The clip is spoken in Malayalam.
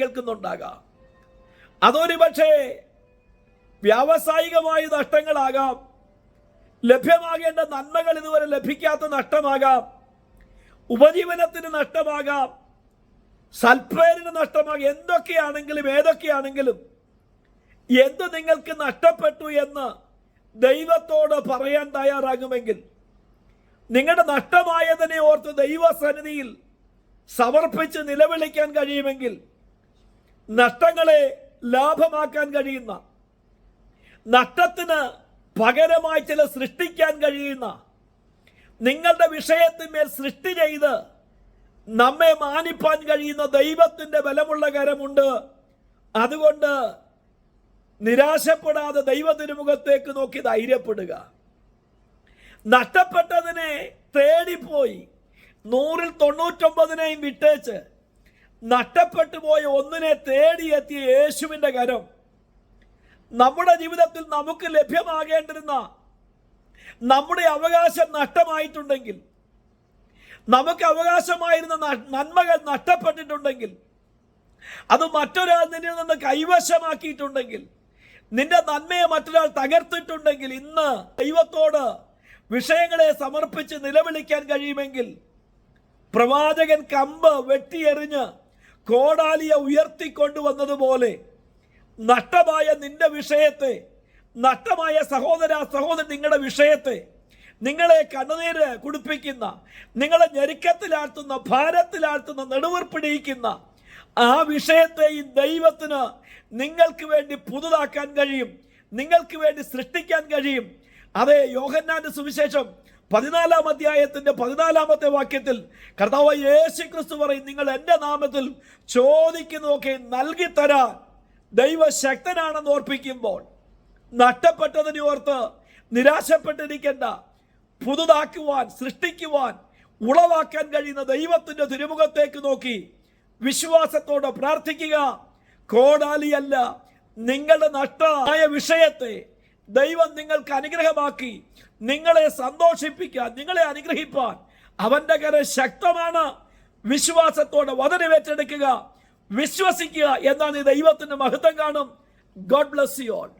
കേൾക്കുന്നുണ്ടാകാം. അതൊരു പക്ഷേ വ്യാവസായികമായ നഷ്ടങ്ങളാകാം. ലഭ്യമാകേണ്ട നന്മകൾ ഇതുവരെ ലഭിക്കാത്ത നഷ്ടമാകാം. ഉപജീവനത്തിന് നഷ്ടമാകാം. സൽപ്പേരിന് നഷ്ടമാകാം. എന്തൊക്കെയാണെങ്കിലും ഏതൊക്കെയാണെങ്കിലും എന്ത് നിങ്ങൾക്ക് നഷ്ടപ്പെട്ടു എന്ന് ദൈവത്തോട് പറയാൻ തയ്യാറാകുമെങ്കിൽ നിങ്ങളുടെ നഷ്ടമായതിനെ ഓർത്ത് ദൈവസന്നിധിയിൽ സമർപ്പിച്ച് നിലവിളിക്കാൻ കഴിയുമെങ്കിൽ നഷ്ടങ്ങളെ ലാഭമാക്കാൻ കഴിയുന്ന നഷ്ടത്തിന് പകരമായി ചില സൃഷ്ടിക്കാൻ കഴിയുന്ന നിങ്ങളുടെ വിഷയത്തിന്മേൽ സൃഷ്ടി ചെയ്ത് നമ്മെ മാനിപ്പാൻ കഴിയുന്ന ദൈവത്തിന്റെ ബലമുള്ള കരമുണ്ട്. അതുകൊണ്ട് നിരാശപ്പെടാതെ ദൈവ മുഖത്തേക്ക് നോക്കി ധൈര്യപ്പെടുക. നഷ്ടപ്പെട്ടതിനെ തേടിപ്പോയി. നൂറിൽ തൊണ്ണൂറ്റൊമ്പതിനെയും വിട്ടേച്ച് നഷ്ടപ്പെട്ടു പോയ ഒന്നിനെ തേടിയെത്തിയ യേശുവിന്റെ കരം. നമ്മുടെ ജീവിതത്തിൽ നമുക്ക് ലഭ്യമാകേണ്ടിരുന്ന നമ്മുടെ അവകാശം നഷ്ടമായിട്ടുണ്ടെങ്കിൽ നമുക്ക് അവകാശമായിരുന്ന നന്മകൾ നഷ്ടപ്പെട്ടിട്ടുണ്ടെങ്കിൽ അത് മറ്റൊരാൾ നിന്നിൽ നിന്ന് കൈവശമാക്കിയിട്ടുണ്ടെങ്കിൽ നിന്റെ നന്മയെ മറ്റൊരാൾ തകർത്തിട്ടുണ്ടെങ്കിൽ ഇന്ന് ദൈവത്തോട് വിഷയങ്ങളെ സമർപ്പിച്ച് നിലവിളിക്കാൻ കഴിയുമെങ്കിൽ പ്രവാചകൻ കമ്പ് വെട്ടിയെറിഞ്ഞ് കോടാലിയെ ഉയർത്തിക്കൊണ്ടുവന്നതുപോലെ നഷ്ടമായ നിന്റെ വിഷയത്തെ നഷ്ടമായ സഹോദര സഹോദരൻ നിങ്ങളുടെ വിഷയത്തെ നിങ്ങളെ കണ്ണുനീര് കുടിപ്പിക്കുന്ന നിങ്ങളെ ഞെരുക്കത്തിലാഴ്ത്തുന്ന ഭാരത്തിലാഴ്ത്തുന്ന നെടുവർപ്പിടിയിക്കുന്ന ആ വിഷയത്തെ ഈ ദൈവത്തിന് നിങ്ങൾക്ക് വേണ്ടി പുതുതാക്കാൻ കഴിയും നിങ്ങൾക്ക് വേണ്ടി സൃഷ്ടിക്കാൻ കഴിയും. അതെ യോഹന്നാന്റെ സുവിശേഷം പതിനാലാം അധ്യായത്തിന്റെ പതിനാലാമത്തെ വാക്യത്തിൽ കർത്താവ് യേശു ക്രിസ്തു പറയും നിങ്ങൾ എന്റെ നാമത്തിൽ ചോദിക്കുന്നതൊക്കെ നൽകി തരാ. ദൈവശക്തനാണെന്ന് ഓർപ്പിക്കുമ്പോൾ നഷ്ടപ്പെട്ടതിനെ ഓർത്ത് നിരാശപ്പെട്ടിരിക്കേണ്ട പുതുതാക്കുവാൻ സൃഷ്ടിക്കുവാൻ ഉളവാക്കാൻ കഴിയുന്ന ദൈവത്തിന്റെ തിരുമുഖത്തേക്ക് നോക്കി വിശ്വാസത്തോടെ പ്രാർത്ഥിക്കുക. കോടാലിയല്ല നിങ്ങളുടെ നഷ്ടമായ വിഷയത്തെ ദൈവം നിങ്ങൾക്ക് അനുഗ്രഹമാക്കി നിങ്ങളെ സന്തോഷിപ്പിക്കാൻ നിങ്ങളെ അനുഗ്രഹിപ്പാൻ. അവന്റെ കര ശക്തമാണ്. വിശ്വാസത്തോടെ വചനമേറ്റെടുക്കുക വിശ്വസിക്കുക എന്നാണ് ഈ ദൈവത്തിന്റെ മഹത്വം കാണും. God bless you all